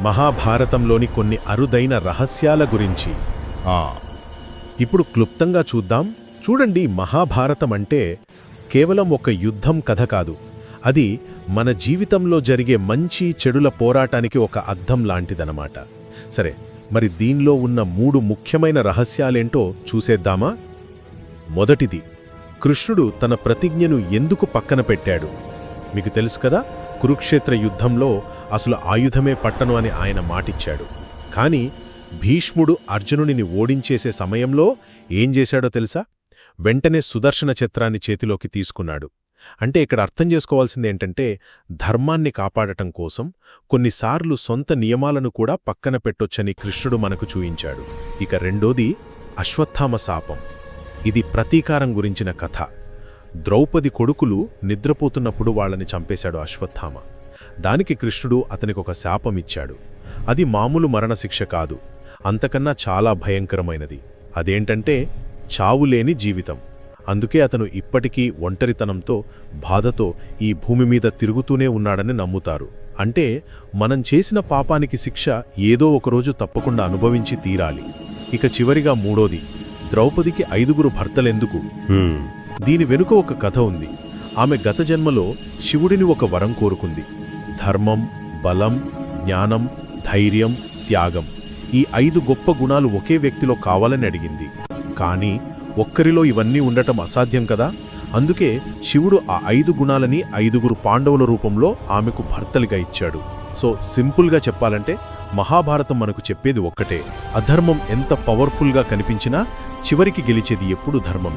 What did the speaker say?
మహాభారతంలోని కొన్ని అరుదైన రహస్యాల గురించి. ఇప్పుడు క్లుప్తంగా చూద్దాం. చూడండి మహాభారతం అంటే కేవలం ఒక యుద్ధం కథ కాదు. అది మన జీవితంలో జరిగే మంచి చెడుల పోరాటానికి ఒక అద్దం లాంటిదనమాట సరే మరి దీనిలో ఉన్న మూడు ముఖ్యమైన రహస్యాలేంటో చూసేద్దామా? మొదటిది కృష్ణుడు తన ప్రతిజ్ఞను ఎందుకు పక్కన పెట్టాడు? మీకు తెలుసు కదా కురుక్షేత్ర యుద్ధంలో అసలు ఆయుధమే పట్టను అని ఆయన మాటిచ్చాడు. కాని భీష్ముడు అర్జునుడిని ఓడించేసే సమయంలో ఏం చేశాడో తెలుసా? వెంటనే సుదర్శన చిత్రాన్ని చేతిలోకి తీసుకున్నాడు. అంటే ఇక్కడ అర్థం చేసుకోవాల్సిందేంటంటే ధర్మాన్ని కాపాడటం కోసం కొన్నిసార్లు సొంత నియమాలను కూడా పక్కన పెట్టొచ్చని కృష్ణుడు మనకు చూయించాడు. ఇక రెండోది అశ్వత్థామ శాపం. ఇది ప్రతీకారం గురించిన కథ. ద్రౌపది కొడుకులు నిద్రపోతున్నప్పుడు వాళ్ళని చంపేశాడు అశ్వత్థామ. దానికి కృష్ణుడు అతనికొక శాపమిచ్చాడు. అది మామూలు మరణశిక్ష కాదు. అంతకన్నా చాలా భయంకరమైనది. అదేంటంటే చావులేని జీవితం. అందుకే అతను ఇప్పటికీ ఒంటరితనంతో బాధతో ఈ భూమి మీద తిరుగుతూనే ఉన్నాడని నమ్ముతారు. అంటే మనం చేసిన పాపానికి శిక్ష ఏదో ఒకరోజు తప్పకుండా అనుభవించి తీరాలి. ఇక చివరిగా మూడోది ద్రౌపదికి ఐదుగురు భర్తలెందుకు? దీని వెనుక ఒక కథ ఉంది. ఆమె గత జన్మలో శివుడిని ఒక వరం కోరుకుంది. ధర్మం బలం జ్ఞానం ధైర్యం త్యాగం. ఈ ఐదు గొప్ప గుణాలు ఒకే వ్యక్తిలో కావాలని అడిగింది. కానీ ఒక్కరిలో ఇవన్నీ ఉండటం అసాధ్యం కదా? అందుకే శివుడు ఆ ఐదు గుణాలని ఐదుగురు పాండవుల రూపంలో ఆమెకు భర్తలుగా ఇచ్చాడు. సో సింపుల్గా చెప్పాలంటే మహాభారతం మనకు చెప్పేది ఒక్కటే. అధర్మం ఎంత పవర్ఫుల్గా కనిపించినా చివరికి గెలిచేది ఎప్పుడు ధర్మం